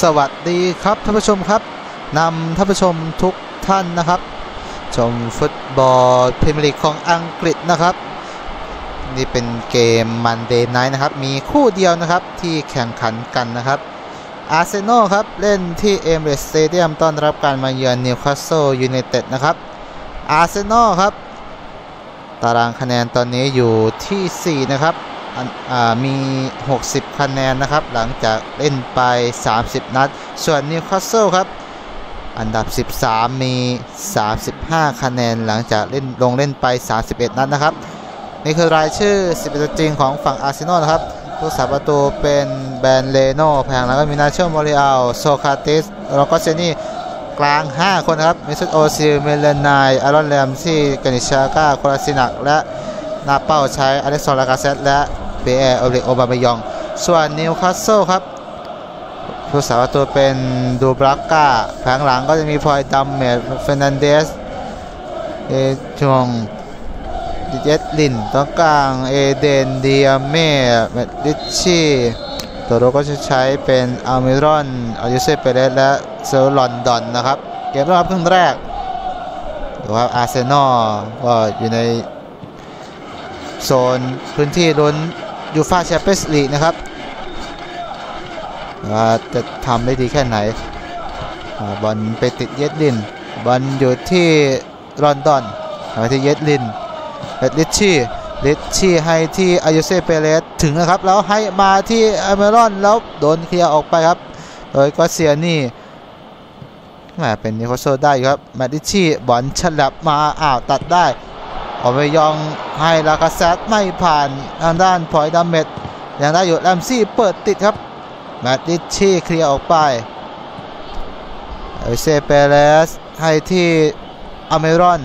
สวัสดีครับท่านผู้ชมครับนำท่านผู้ชมทุกท่านนะครับ ชมฟุตบอลพรีเมียร์ลีกของอังกฤษนะครับ นี่เป็นเกมมันเดย์ไนท์นะครับ มีคู่เดียวนะครับที่แข่งขันกันนะครับอาร์เซนอลครับ เล่นที่เอมเรสสเตเดียมต้อนรับการมาเยือนนิวคาสเซิลยูไนเต็ดนะครับอาร์เซนอลครับ ตารางคะแนนตอนนี้อยู่ที่ 4 นะครับ มี 60 คะแนนนะครับ หลังจากเล่นไป 30 นัด ส่วนนิวคาสเซิลครับ อันดับ 13 มี 35 คะแนน หลังจากเล่นลงเล่นไป 31 นัดนะครับ นี่คือรายชื่อ 11 ตัวจริงของฝั่งอาร์เซนอลนะครับผู้สาประตูเป็นแบนเลโน่แผงแล้วก็มีนาเชลมอริอัลโซคาติสโรกเซนี่กลาง 5 คนครับมิสุตโอซิลเมเลนายอารอนแรมซี่กานิชาก้าโคลาซินัก และนาเป้าใช้อเล็กซอนลากาเซตและ เปแอร์โอเิโอบามยอง ส่วนนิวคาสเซิลครับผู้สาวตัวเป็นดูบรักกาแผงหลังก็จะมีพลอยดัมเมดเฟรนันเดสเอชงเจตลินตรงกลางเอเดนเดียเม่เมดิชีตัวเราก็จะใช้เป็นอัลมิรอนอายุเซเปเรสและเซอร์ลอนดอนนะครับ เกมรอบครึ่งแรกดูครับอาร์เซนอลก็อยู่ในโซนพื้นที่ลุ้น ยูฟาแชมเปี้ยนส์ลีกนะครับจะทำได้ดีแค่ไหนบอลไปติดเยดลินบอลอยู่ที่ลอนดอนไปที่เยดลินเดลิชชี่ลิชชี่ให้ที่อายุเซเปเรสถึงนะครับ แล้วให้มาที่อเมรอนแล้วโดนเคลียร์ออกไปครับ โดยก็เซียนี่แหมเป็นนิโคโซได้ครับแมดดิชี่บอลฉลับมาอ้าวตัดได้ ออกไปยองให้ลากาเซตไม่ผ่านทางด้านพอยดามเมดยังได้อยู่แลมซี่เปิดติดครับแมดดิชี่เคลียร์ออกไปเอเซเปเรสให้ที่อเมรอน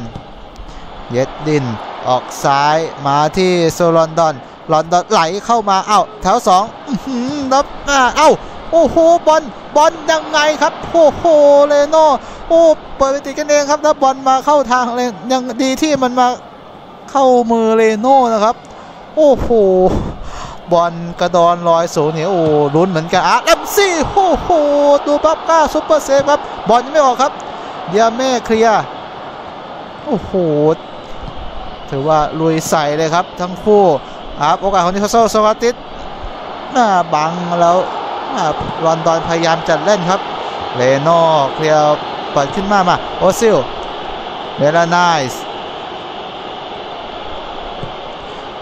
เย็ดดินออกซ้ายมาที่โซลอนดอน ลอนดอนไหลเข้ามาเอ้าแถวสองนับเอ้าโอ้โหบอลบอลยังไงครับโอ้โหเลโน่โอ้เปิดไปติดกันเองครับแล้วบอลมาเข้าทางเลยยังดีที่มันมา เข้ามือเลโน่นะครับ โอ้โหบอลกระดอนลอยสูงเนี่ยโอ้ลุ้นเหมือนกันอะลัมซี่โอ้โหดูบับก้าซุปเปอร์เซฟครับบอลยังไม่ออกครับเดียเม่เคลียร์โอ้โหถือว่าลุยใส่เลยครับทั้งคู่ครับโอกาสของนิโคลโซกาติสหน้าบังแล้วลอนดอนพยายามจัดเล่นครับเลโน่เคลียร์เปิดขึ้นมามาโอซิลเมลานายส์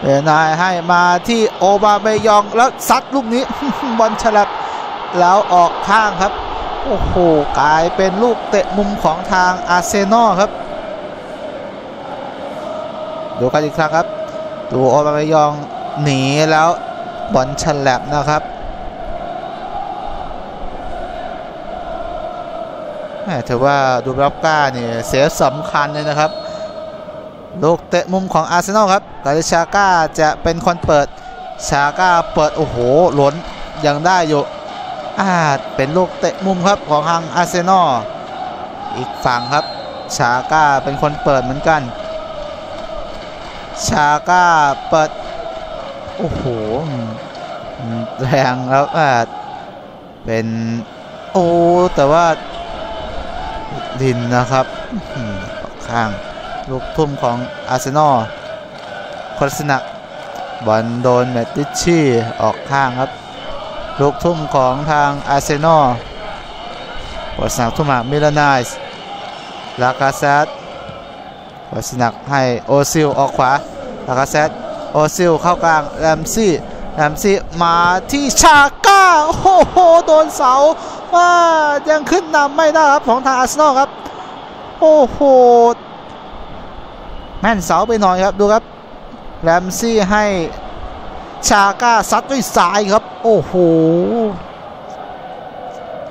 เมลานายให้มาที่โอบาเมยองแล้วซัดลูกนี้ บอลฉลับแล้วออกข้างครับ โอ้โห กลายเป็นลูกเตะมุมของทางอาร์เซนอลครับ ดูกันอีกครั้งครับ ดูโอบามยองหนีแล้วบอลฉลับนะครับถือว่าดูบรับก้าเนี่ยเสียสำคัญเลยนะครับ ลูกเตะมุมของอาร์เซนอลครับกาลิชาก้าจะเป็นคนเปิด ชาก้าเปิด โอ้โห หล้นยังได้อยู่อาเป็นลูกเตะมุมครับของทางอาร์เซนอล อีกฝั่งครับ ชาก้าเป็นคนเปิดเหมือนกัน ชาก้าเปิด โอ้โห แรงแล้วอ่าเป็น โอ้ แต่ว่าดินนะครับข้าง ลูกทุ่มของอาร์เซนอลคอสนักบอลโดนแมตติชี่ออกข้างครับ ลูกทุ่มของทางอาร์เซนอลคอสนักทุ่มมามิลานายส์ลากาเซตคอสนักให้โอซิลออกขวาลากาเซตโอซิลเข้ากลางแรมซี่แรมซี่มาที่ชาก้าโอ้โหโดนเสาว่ายังขึ้นนำไม่ได้ครับของทางอาร์เซนอลครับ โอ้โห แม่นเสาไปหน่อยครับดูครับแรมซี่ให้ชาก้าซัดด้วยซ้ายครับ โอ้โห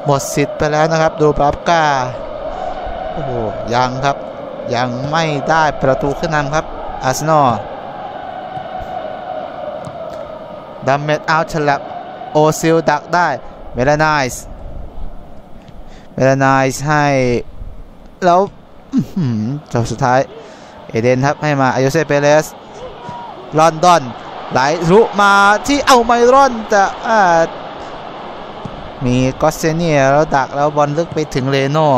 หมดสิทธิ์ไปแล้วนะครับดูบราบก้าโอ้โหยังครับยังไม่ได้ประตูขึ้นนำครับอาร์เซนอลดัมเมดเอาฉลับโอซิลดักได้เมลานายส์เมลานายส์ให้แล้วจบสุดท้าย เอเดนครับให้มาอายุเซเปเรสลอนดอนไหลรุมาที่เอาไมรอนแต่มีกอสเซเนียแล้วดักแล้วบอลลึกไปถึงเลโน่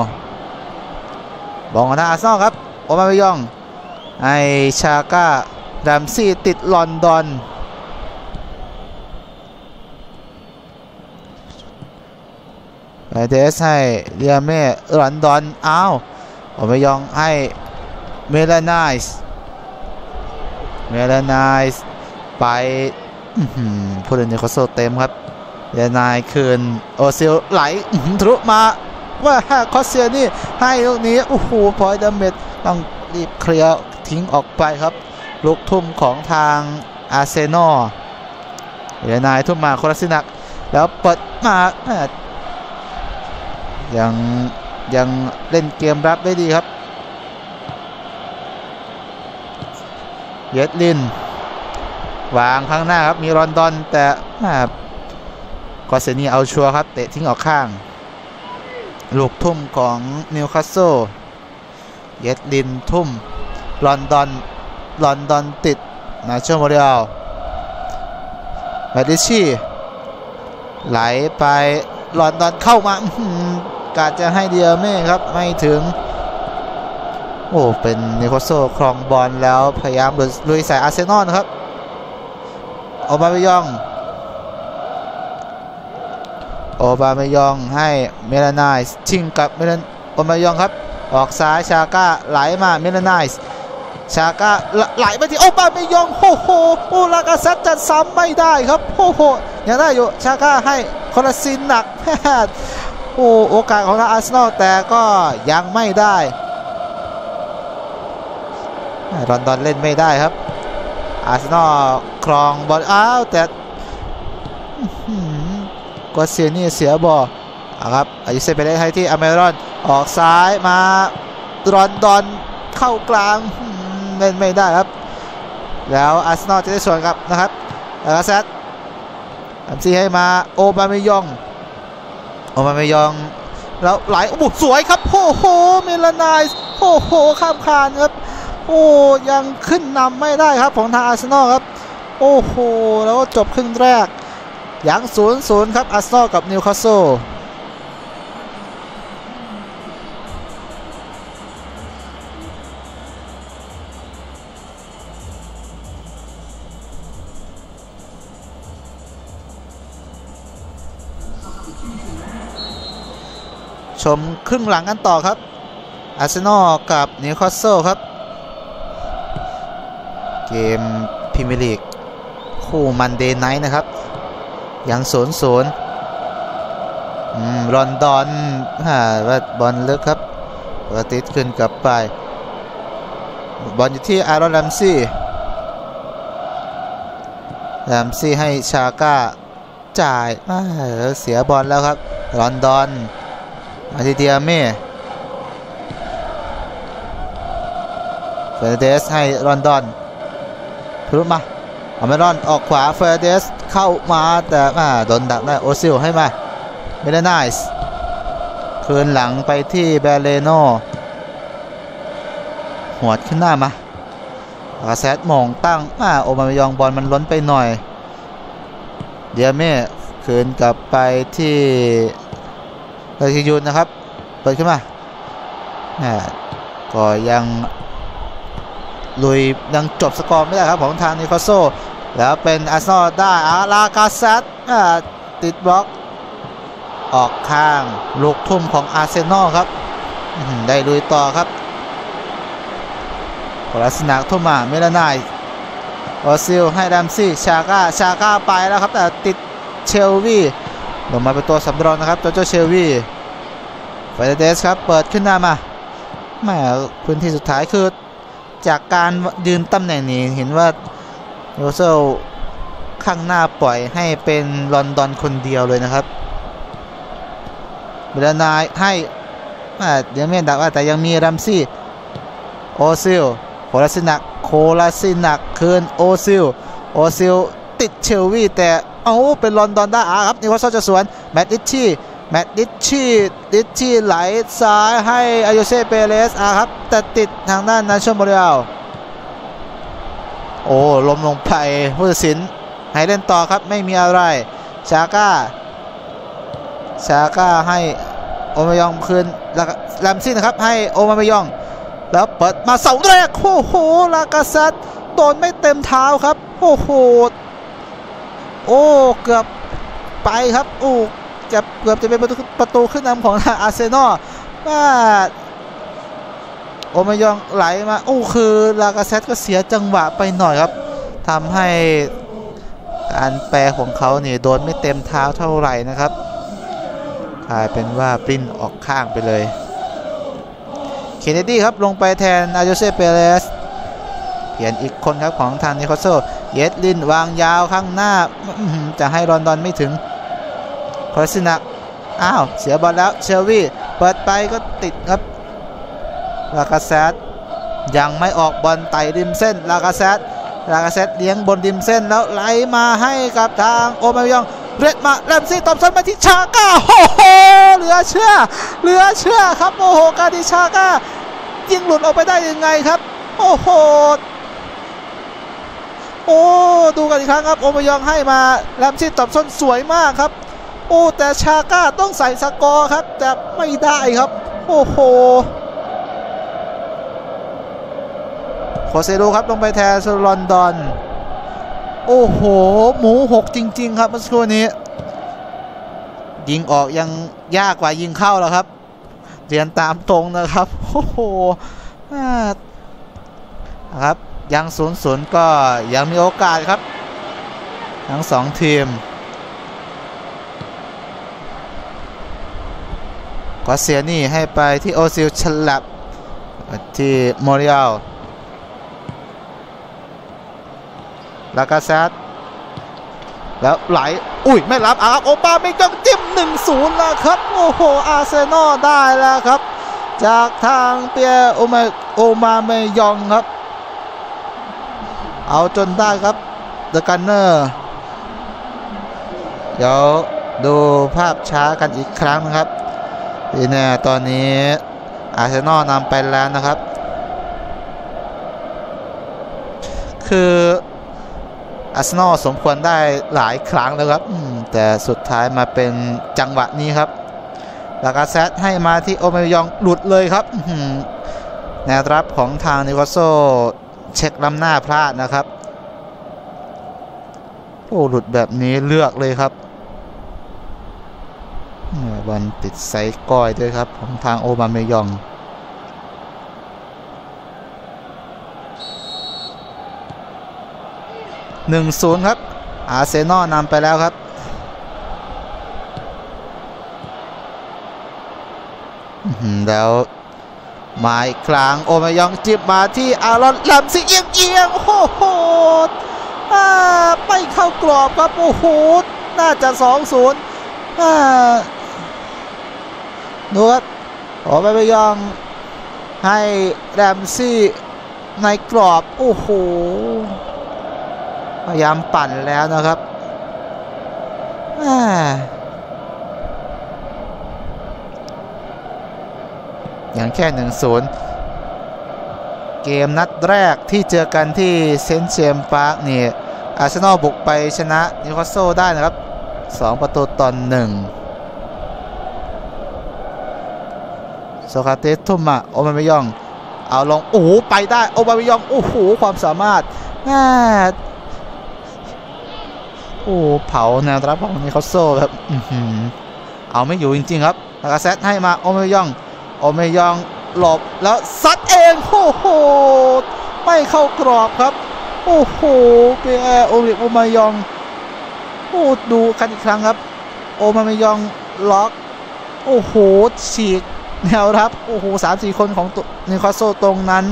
บอลของทางอาร์เซนอลครับโอมาเบยองไอชาก้าดัมซี่ติดลอนดอนไอเดสให้เรียเม่ลอนดอนอ้าวโอมายองให้ เมลานาสเมลานาสไปผู้เล่นนิโคโซเต็มครับเดนายคืนโอซิลไหลทะลุมาว่าคอสเซียนี่ให้ลูกนี้โอ้โหพอยดาเมจต้องรีบเคลียร์ทิ้งออกไปครับ ลูกทุ่มของทางอาร์เซนอลเดนายทุ่มมาโคลาสินัก แล้วเปิดมายังยังเล่นเกมรับได้ดีครับ เยดลิน วางข้างหน้าครับ มีรอนดอน แต่กอเซนีเอาชัวครับ เตะทิ้งออกข้าง ลูกทุ่มของนิวคาสเซิลเยดลินทุ่ม ลอนดอน ลอนดอนติดนาโชโมเรียลแมดิชีไหลไปลอนดอนเข้ามากาจะให้เดียเม่ครับ ไม่ถึง โอ้ เป็นนิโคโซครองบอลแล้วพยายามลุยใส่อาร์เซนอลครับโอบาเมยอง โอบาเมยองให้เมลานายชิงกับเมลานโอบาเมยองครับ ออกซ้ายชาก้าไหลมาเมลานายชาก้าไหลไปที่โอบาเมยองโอ้โหโอลากาซัดจัดซ้ำไม่ได้ครับโอ้โหยังได้อยู่ชาก้าให้คอร์ซินหนักโอ้โอกาสของทางอาร์เซนอลแต่ก็ยังไม่ได้ รอนดอนเล่นไม่ได้ครับ อาร์เซนอลครองบอลอ้าวแต่ก็เสียนี่เสียบอลครับอายุเซเปเล่ให้ที่อเมรอนออกซ้ายมารอนดอนเข้ากลางเล่นไม่ได้ครับ แล้วอาร์เซนอลจะได้ส่วนครับนะครับแล้วแซดอัมซีให้มาโอบาเมยองโอบาเมยองแล้วไหลโอ้สวยครับโอ้โหเมลานายโอ้โหข้ามคานครับ โอ้ยังขึ้นนำไม่ได้ครับของทางอาร์เซนอลครับ โอ้โห แล้วจบครึ่งแรกยังศูนย์ศูนย์ครับอาร์เซนอลกับนิวคาสเซิลชมครึ่งหลังกันต่อครับอาร์เซนอลกับนิวคาสเซิลครับ เกมพรีเมียร์ลีกคู่มันเดย์ไนท์นะครับ ยังศูนย์ศูนย์รอนดอนฮะว่าบอลลึกครับปกติขึ้นกลับไป บอลอยู่ที่อารอนลัมซี่ลัมซี่ให้ชาก้าจ่ายเสียบอลแล้วครับรอนดอนอาทิเดียเม่เฟรเดสให้รอนดอน พลุมาอเมรอนออกขวาเฟรเดสเข้ามาแต่มาโดนดักได้โอซิลให้มาเมเลนายส์คืนหลังไปที่เบเลโนหัวดขึ้นหน้ามาอาแซดมองตั้งมาโอมายองบอลมันล้นไปหน่อย เดียเม่คืนกลับไปที่เาคิยูนนะครับ เปิดขึ้นมาก็ยัง ลุยยังจบสกอร์ไม่ได้ครับของทางนิโคโซแล้วเป็นอาร์เซนอลได้อาลากาซัตติดบล็อก ออกข้างลูกทุ่มของอาร์เซนอลครับ ได้ลุยต่อครับโคลัสนาทุ่มมาเมลานายโอซิลให้ดัมซี่ชาก้าชาก้าไปแล้วครับแต่ติดเชลวีลงมาเป็นตัวสำรองนะครับโจโจเชลวีไฟเดสครับเปิดขึ้นหน้ามาแหมพื้นที่สุดท้ายคือ จากการยืนตำแหน่งนี้เห็นว่าโยเซลข้างหน้าปล่อยให้เป็นลอนดอนคนเดียวเลยนะครับเบลนายให้เดี๋ยวไม่ดักว่าแต่ยังมีรัมซี่โอซิลโคลาซินักโคลาซินักคืนโอซิลโอซิลติดเชลวีแต่เอาเป็นลอนดอนได้อาครับนี่ว่าเซจะสวนแมตติชี่ แมตดิชชี่ดิชชี่ไหลซ้ายให้อายุเซเปเรสอาครับแต่ติดทางด้านนาชมบริอาโอ้ลมลงไปผู้ตัดสินให้เล่นต่อครับไม่มีอะไรชาก้าชาก้าให้โอมายองคืนแล้วแรมซี่นะครับให้โอมายอง แล้วเปิดมาเสาแรกโอ้โหลากาเซตโดนไม่เต็มเท้าครับโอ้โหโอ้เกือบไปครับโอ้ เกือบเกือบจะเป็นประตูประตูขึ้นนำของอาร์เซนอลว่าโอมายองไหลมาโอ้คือลากาเซตก็เสียจังหวะไปหน่อยครับทำให้การแปรของเขาเนี่ยโดนไม่เต็มเท้าเท่าไหร่นะครับกลายเป็นว่าปริ้นออกข้างไปเลย เคนเนดี้ครับลงไปแทนอาโยเซเปเรสเปลี่ยนอีกคนครับของทางนิโคโซเยสลินวางยาวข้างหน้าจะให้รอนดอนไม่ถึง คอสินักอ้าว เสียบอลแล้วเชลวี่เปิดไปก็ติดครับลากาเซตยังไม่ออกบอลไต่ริมเส้นลากาเซตลากาเซตเลี้ยงบนริมเส้นแล้วไหลมาให้กับทางโอมายองเรดมาแรมซี่ตอบสันมาที่ชาก้าโอ้โหเหลือเชื่อ เหลือเชื่อครับโอ้โหการดิชาก้ายิงหลุดออกไปได้ยังไงครับ โอ้โหโอ้ดูกันอีกครั้งครับโอมายองให้มาแรมซี่ตอบส้นสวยมากครับ โอ้แต่ชาก้าต้องใส่สกอร์ครับ แต่ไม่ได้ครับ โอ้โหโคเซโดครับลงไปแทนลอนดอน โอ้โห หมูหกจริง ๆ ครับเมื่อสักครู่นี้ ยิงออกยังยากกว่ายิงเข้าแล้วครับ เรียนตามตรงนะครับ โอ้โหครับยังศูนย์ศูนย์ก็ยังมีโอกาสครับ ทั้งสองทีม ก็เสียนี่ให้ไปที่โอซิลฉลับที่โมริอัลลากาเซตแล้วไหล อุ้ย ไม่รับอาโอปาไม่ต้องจิ้ม1-0แล้วครับ โอ้โห อาร์เซนอลได้แล้วครับ จากทางเปียโอมาโอมาเมยองครับ เอาจนได้ครับเดอะกันเนอร์เดี๋ยวดูภาพช้ากันอีกครั้งนะครับ นี่แน่ตอนนี้อาร์เซนอลนำไปแล้วนะครับ คืออาร์เซนอลสมควรได้หลายครั้งแล้วครับแต่สุดท้ายมาเป็นจังหวะนี้ครับลากาเซตให้มาที่โอเมยองหลุดเลยครับแนวรับของทางนิโคโซเช็คล้ำหน้าพลาดนะครับ โอ้หลุดแบบนี้เลือกเลยครับ บอลติดไซก้อยด้วยครับของทางโอบาเมยองหนึ่งศูนย์ครับ อาร์เซนอลนำไปแล้วครับ แล้วมาอีกครั้งโอมายองจิบมาที่อารอนแลมซิเอียงเอียงโอ้โหไม่เข้ากรอบครับ โอ้โห น่าจะสองศูนย์ ดูครับโอมายองให้แรมซี่ในกรอบ โอ้โห พยายามปั่นแล้วนะครับอย่างแค่หนึ่งศูนย์เกมนัดแรกที่เจอกันที่เซนเชียมปาร์กนี่อาร์เซนอลบุกไปชนะนิวคาสเซิลได้นะครับ 2 ประตูต่อหนึ่ง คาเตสทุ่มมาโอมาเมยอง เอาลงโอ้โหไปได้โอมาเมยองโอ้โหความสามารถโอ้เผาแนวรับของนิโคลโซครับเอาไม่อยู่จริง ๆ ครับแล้วก็เซตให้มาโอเมยองโอเมยองหลบแล้วซัดเองโอ้โหไม่เข้ากรอบครับ โอ้โหเปียโอริโอมายองโอ้ดูกันอีกครั้งครับ โอมามายองล็อก โอ้โหฉีก แนวรับโอ้โหสามสี่คนของนิโคลโซตรงนั้น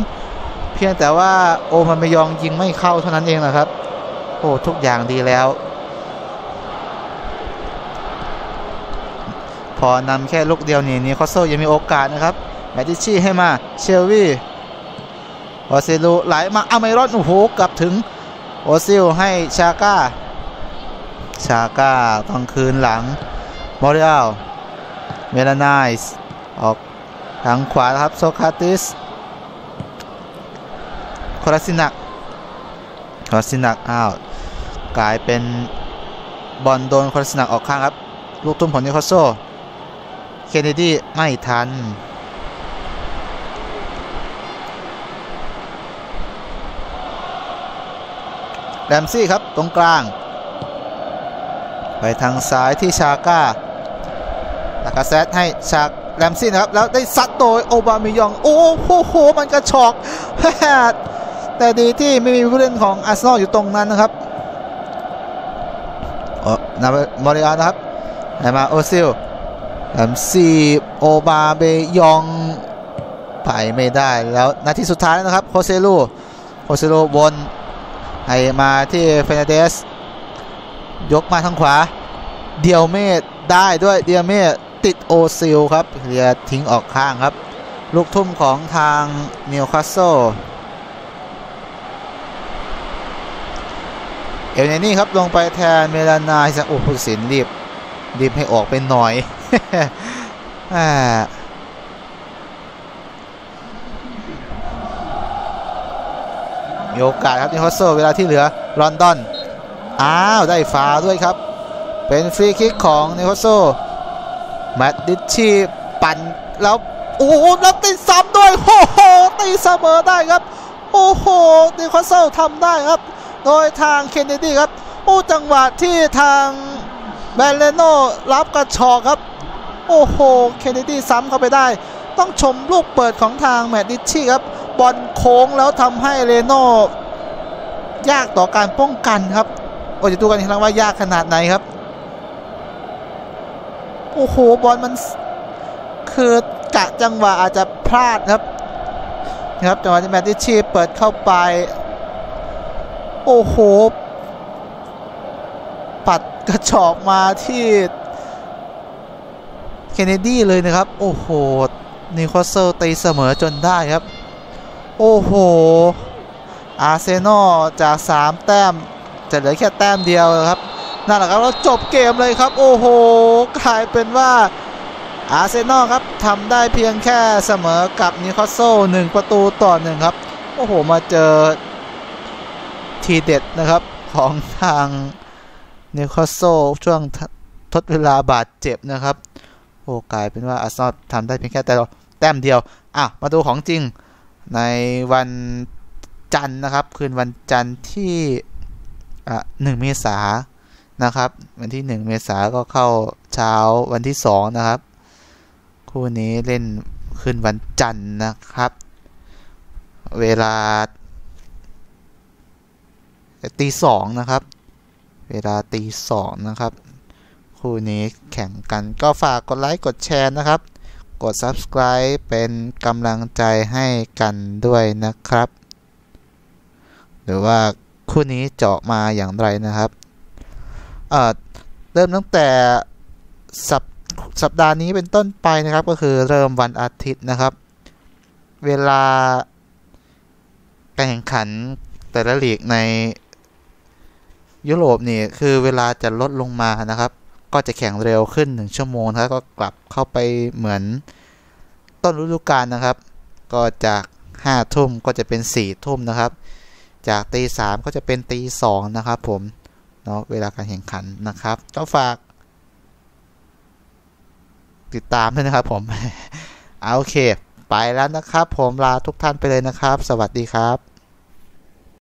เพียงแต่ว่าโอมามายองยิงไม่เข้าเท่านั้นเองนะครับ โอ้ทุกอย่างดีแล้ว พอนำแค่ลูกเดียวนี่นี่คอสโซยังมีโอกาสนะครับแมดิชี่ให้มาเชลวี่โอซิลูไหลมาอเมรอนโอ้โหกลับถึงโอซิลให้ชาก้าชาก้าต้องคืนหลังมอริอัลเมลานายส์ ออกทางขวาครับโซคาติสคอราซินักคอราซินักอ้าวกลายเป็นบอลโดนคอราซินักออกข้างครับลูกตุ้มของนิโคโซเนดีไม่ทันแรมซี่ครับตรงกลาง ไปทางซ้ายที่ชาก้าลากาเซตให้ชาก แรมซี่นะครับ แล้วได้ซัดโดยโอบามิยอง โอ้โห มันกระชอกแต่ดีที่ไม่มีผู้เล่นของอาร์เซนอลอยู่ตรงนั้นนะครับเออนามอริอานะครับมาโอซิลแรมซี่โอบาเบยองไปไม่ได้แล้วนาทีสุดท้ายนะครับโคเซลูโคเซลูบนให้มาที่เฟนเดส ยกมาทางขวา เดียวเมดได้ด้วยเดียวเมด ติดโอซิลครับเรียทิ้งออกข้างครับ ลูกทุ่มของทางนิวคาสเซิลเอลเนนี่ครับลงไปแทนเมลานาซโอ้ผู้สินรีบรีบให้ออกไปหน่อยมีโอกาสครับนิวคาสเซิลเวลาที่เหลือลอนดอน อ้าว ได้ฟาด้วยครับ เป็นฟรีคิกของนิโคโซ แมตดิชีปั่นแล้วโอ้โหแล้วตีซ้ำด้วยโอ้โหตีเสมอได้ครับ โอ้โหนิโคโซทำได้ครับ โดยทางเคนเนดีครับโอ้จังหวะที่ทางแบนเลโนรับกระชอกครับ โอ้โหเคนเนดีซ้ำเข้าไปได้ ต้องชมลูกเปิดของทางแมตดิชีครับบอลโค้งแล้วทำให้เลโนยากต่อการป้องกันครับโอ้จะดูกันอีกครั้งว่ายากขนาดไหนครับ โอ้โหบอลมันคือกะจังหวะอาจจะพลาดครับนะครับจังหวะที่แมตติชีเปิดเข้าไป โอ้โห ปัดกระชอกมาที่เคนเนดีเลยนะครับ โอ้โหนิโคเซลตีเสมอจนได้ครับ โอ้โห อาร์เซนอลจาก 3 แต้ม จะเหลือแค่แต้มเดียวครับ นั่นแหละครับแล้วจบเกมเลยครับ โอ้โหกลายเป็นว่าอาร์เซนอลครับทำได้เพียงแค่เสมอกับนิคาสเซิลหนึ่งประตูต่อหนึ่งครับ โอ้โห มาเจอทีเด็ดนะครับของทางนิคาสเซิลช่วงทดเวลาบาดเจ็บนะครับโอ้กลายเป็นว่าอาร์เซนอลทำได้เพียงแค่แต่แต้มเดียวอะมาดูของจริงในวันจันทร์นะครับ คืนวันจันทร์ที่หนึ่งเมษาน นะครับ วันที่ 1 เมษาก็เข้าเช้าวันที่ 2 นะครับ คู่นี้เล่นขึ้นวันจันทร์นะครับ เวลาตีสองนะครับ เวลาตีสองนะครับ คู่นี้แข่งกันก็ฝากกดไลค์กดแชร์นะครับ กด subscribe เป็นกำลังใจให้กันด้วยนะครับ หรือว่าคู่นี้เจาะมาอย่างไรนะครับ เริ่มตั้งแต่สัปสัปดาห์นี้เป็นต้นไปนะครับ ก็คือเริ่มวันอาทิตย์นะครับ เวลาการแข่งขันแต่ละลีกในยุโรปนี่คือเวลาจะลดลงมานะครับ ก็จะแข่งเร็วขึ้น1ชั่วโมงนะครับก็กลับเข้าไปเหมือนต้นฤดูกาลนะครับ ก็จาก5ทุ่มก็จะเป็น4ทุ่มนะครับ จากตีสามก็จะเป็นตีสองนะครับผม เนาะเวลาการแข่งขันนะครับก็ฝาก ติดตามด้วยนะครับผมเอาโอเค ไปแล้วนะครับ ผมลาทุกท่านไปเลยนะครับ สวัสดีครับ